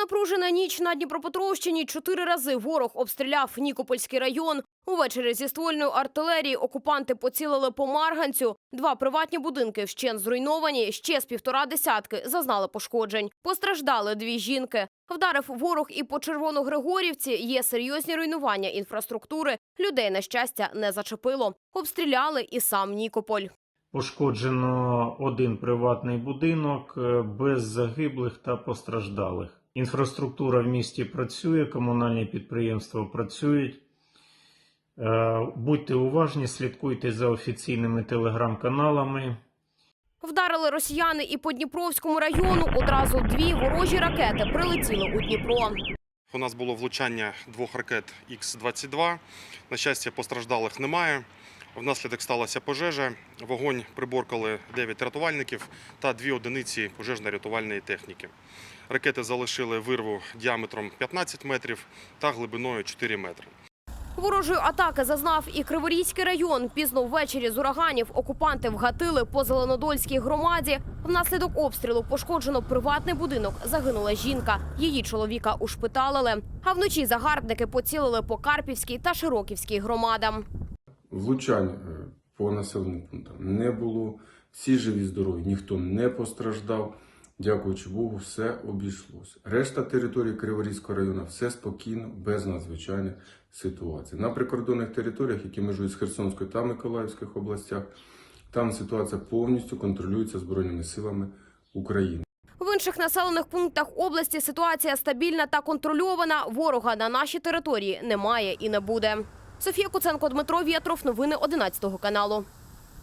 Напружена ніч на Дніпропетровщині. Чотири рази ворог обстріляв Нікопольський район. Увечері зі ствольної артилерії окупанти поцілили по Марганцю. Два приватні будинки вщент зруйновані. Ще з півтора десятки зазнали пошкоджень. Постраждали дві жінки. Вдарив ворог і по Червоногригорівці. Є серйозні руйнування інфраструктури. Людей, на щастя, не зачепило. Обстріляли і сам Нікополь. Пошкоджено один приватний будинок е, без загиблих та постраждалих. Інфраструктура в місті працює, комунальні підприємства працюють. Е, Будьте уважні, слідкуйте за офіційними телеграм-каналами. Вдарили росіяни і по Дніпровському району. Одразу дві ворожі ракети прилетіли у Дніпро. У нас було влучання двох ракет Х-22. На щастя, постраждалих немає. Внаслідок сталася пожежа. Вогонь приборкали 9 рятувальників та дві одиниці пожежно-рятувальної техніки. Ракети залишили вирву діаметром 15 метрів та глибиною 4 метри. Ворожої атаки зазнав і Криворізький район. Пізно ввечері з ураганів окупанти вгатили по Зеленодольській громаді. Внаслідок обстрілу пошкоджено приватний будинок. Загинула жінка. Її чоловіка ушпиталили. А вночі загарбники поцілили по Карпівській та Широківській громадам. Влучань е, по населеним пунктам не було. Всі живі, здорові, ніхто не постраждав. Дякуючи Богу, все обійшлося. Решта території Криворізького району все спокійно, без надзвичайних ситуацій. На прикордонних територіях, які межують з Херсонською та Миколаївських областях, там ситуація повністю контролюється Збройними силами України. В інших населених пунктах області ситуація стабільна та контрольована. Ворога на нашій території немає і не буде. Софія Куценко, Дмитро Вєтров. Новини 11 каналу.